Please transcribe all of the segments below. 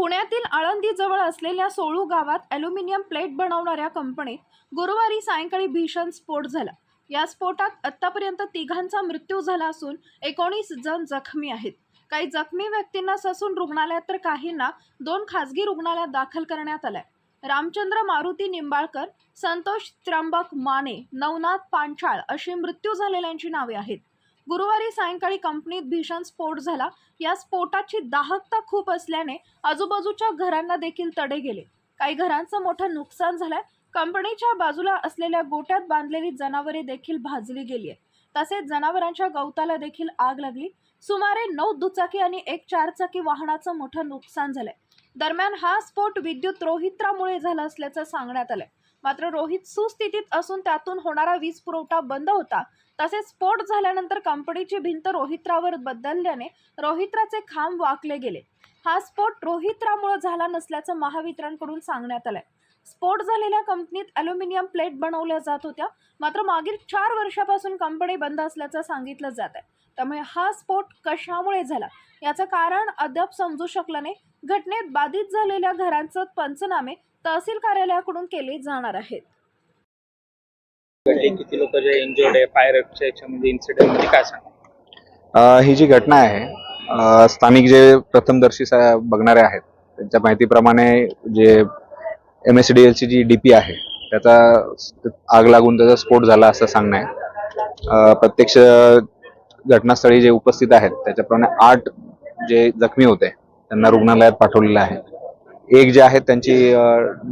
पुण्यातील आळंदीजवळ असलेल्या सोळू गावात ॲल्युमिनियम प्लेट बनवणाऱ्या कंपनीत गुरुवारी सायंकाळी भीषण स्फोट झाला. या स्फोटात आत्तापर्यंत तिघांचा मृत्यू झाला असून एकोणीस जण जखमी आहेत. काही जखमी व्यक्तींना ससून रुग्णालयात तर काहींना दोन खासगी रुग्णालयात दाखल करण्यात आलंय. रामचंद्र मारुती निंबाळकर संतोष त्र्यंबक माने नवनाथ पांचाळ अशी मृत्यू झालेल्यांची नावे आहेत. गुरुवारी सायंकाळी कंपनीत भीषण स्फोट झाला. या स्फोटाची दाहकता खूप असल्याने आजूबाजूच्या घरांना देखील तडे गेले. काही घरांचं मोठं नुकसान झालंय. कंपनीच्या बाजूला असलेल्या गोट्यात बांधलेली जनावरे देखील भाजली गेली आहेत तसेच जनावरांच्या गवताला देखील आग लागली. सुमारे नऊ दुचाकी आणि एक चारचाकी वाहनाचं मोठं नुकसान झालंय. दरम्यान हा स्फोट विद्युत रोहित्रामुळे झाला असल्याचं सांगण्यात आलंय. मात्र रोहित सुस्थितीत असून त्यातून होणारा वीज पुरवठा बंद होता. तसेच स्फोट झाल्यानंतर कंपनीची भिंत रोहित्रावर बदलल्याने रोहित्राचे खांब वाकले गेले. हा स्फोट रोहित्रामुळे झाला नसल्याचं महावितरणकडून सांगण्यात आलंय. स्फोट झालेल्या कंपनीत अल्युमिनियम प्लेट बनवल्या जात होत्या. मात्र मागील चार वर्षापासून कंपनी बंद असल्याचं सांगितलं जात आहे. त्यामुळे हा स्फोट कशामुळे झाला? याचं कारण अद्याप समजू शकलं नाही. घटनेत बाधित झालेल्या घरांचं पंचनामे तहसील कार्यालयाकडून केले जाणार आहेत. घडली किती लोक जे इंजर्ड आहे फायरच्या याच्यामध्ये इन्सिडेंटमध्ये काय सांगा? अ, ही जी घटना आहे स्थानिक जे प्रथमदर्शी बघणारे आहेत त्यांच्या माहितीप्रमाणे जे एम एस डी एलची जी डीपी आहे त्याचा आग लागून त्याचा स्फोट झाला असं सांगणं आहे. प्रत्यक्ष घटनास्थळी जे उपस्थित आहेत त्याच्याप्रमाणे आठ जे जखमी होते त्यांना रुग्णालयात पाठवलेलं आहे. एक जे आहेत त्यांची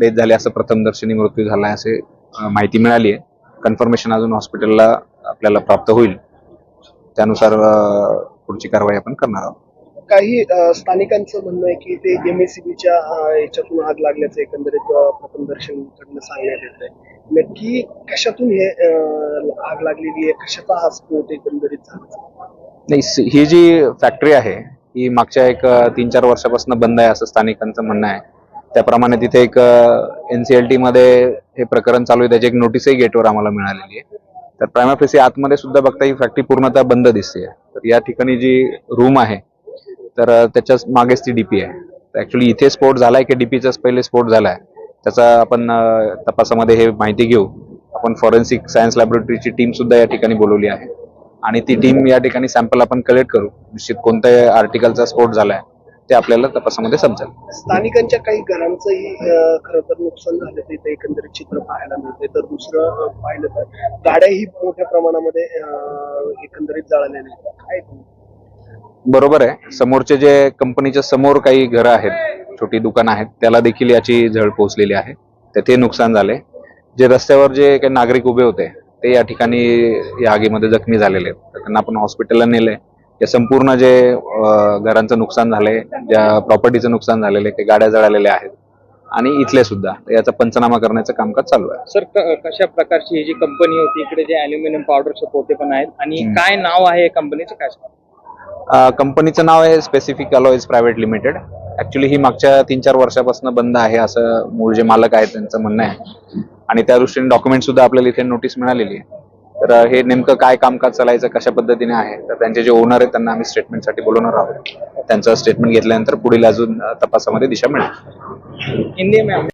डेथ झाली असं प्रथमदर्शनी मृत्यू झाला आहे असे माहिती मिळाली आहे. कन्फर्मेशन अजून हॉस्पिटलला आपल्याला प्राप्त होईल. त्यानुसार पुढची कारवाई आपण करणार आहोत. काही स्थानिकांचं म्हणणं आहे की ते एमएसीबीच्या याच्यातून आग लागल्याचं एकंदरीत प्रथम प्रथमदर्शन कडनं सांगण्यात येत आहे नक्की कशातून हे आग लागलेली आहे? कशाचा हा स्फोट एकंदरीत झाला? नाही ही जी फॅक्टरी आहे ही मागच्या एक तीन चार वर्षापासून बंद आहे असं स्थानिकांचं म्हणणं आहे. त्याप्रमाणे तिथे एक एनसीएलटी मध्ये हे प्रकरण चालू आहे. त्याची एक नोटीसही गेटवर आम्हाला मिळालेली आहे. तर प्रायमाफेसी आतमध्ये सुद्धा बघता ही फॅक्टरी पूर्णतः बंद दिसते तर या ठिकाणी जी रूम आहे तर त्याच्याच मागेच ती डीपी आहे. ऍक्च्युली इथे स्फोट झालाय की डीपीचाच पहिले स्फोट झालाय. त्याचा आपण तपासामध्ये हे माहिती घेऊ. आपण फॉरेन्सिक सायन्स लॅबोरेटरीची टीम सुद्धा या ठिकाणी बोलवली आहे. आणि ती टीम या ठिकाणी सॅम्पल आपण कलेक्ट करू. निश्चित कोणत्या आर्टिकलचा स्फोट झालाय ते आपल्याला तपासामध्ये समजेल. स्थानिकांच्या काही घरांचंही खरं तर नुकसान झालं ते इथे एकंदरीत चित्र पाहायला मिळते तर दुसरं पाहिलं तर गाड्याही मोठ्या प्रमाणामध्ये एकंदरीत जळालेल्या आहेत. काय बरोबर आहे. समोरचे जे कंपनीच्या समोर काही घरं आहेत छोटी दुकानं आहेत त्याला देखील याची झळ पोहोचलेली आहे. तेथे नुकसान झाले जे रस्त्यावर जे काही नागरिक उभे होते ते या ठिकाणी या आगीमध्ये जखमी झालेले आहेत. तर त्यांना आपण हॉस्पिटलला नेले या संपूर्ण जे घरांचं नुकसान झालंय ज्या प्रॉपर्टीचं नुकसान झालेलं आहे ते गाड्या जळालेल्या आहेत. आणि इथले सुद्धा. याचा पंचनामा करण्याचं कामकाज चालू आहे. सर कशा प्रकारची ही जी कंपनी होती इकडे जे अल्युमिनियम पावडरचे पोते पण आहेत आणि. काय नाव आहे या कंपनीचं काय कंपनीचं नाव आहे specific alloys private limited actually ही मागच्या तीन चार वर्षापासून बंद आहे असं मूळ जे मालक आहेत त्यांचं म्हणणं आहे. आणि त्या दृष्टीने डॉक्युमेंट सुद्धा आपल्याला इथे नोटीस मिळालेली आहे. तर हे नेमकं काय कामकाज चालायचं कशा पद्धतीने आहे तर त्यांचे जे ओनर आहेत त्यांना आम्ही स्टेटमेंटसाठी बोलवणार आहोत. त्यांचं स्टेटमेंट घेतल्यानंतर पुढील अजून तपासामध्ये दिशा मिळेल.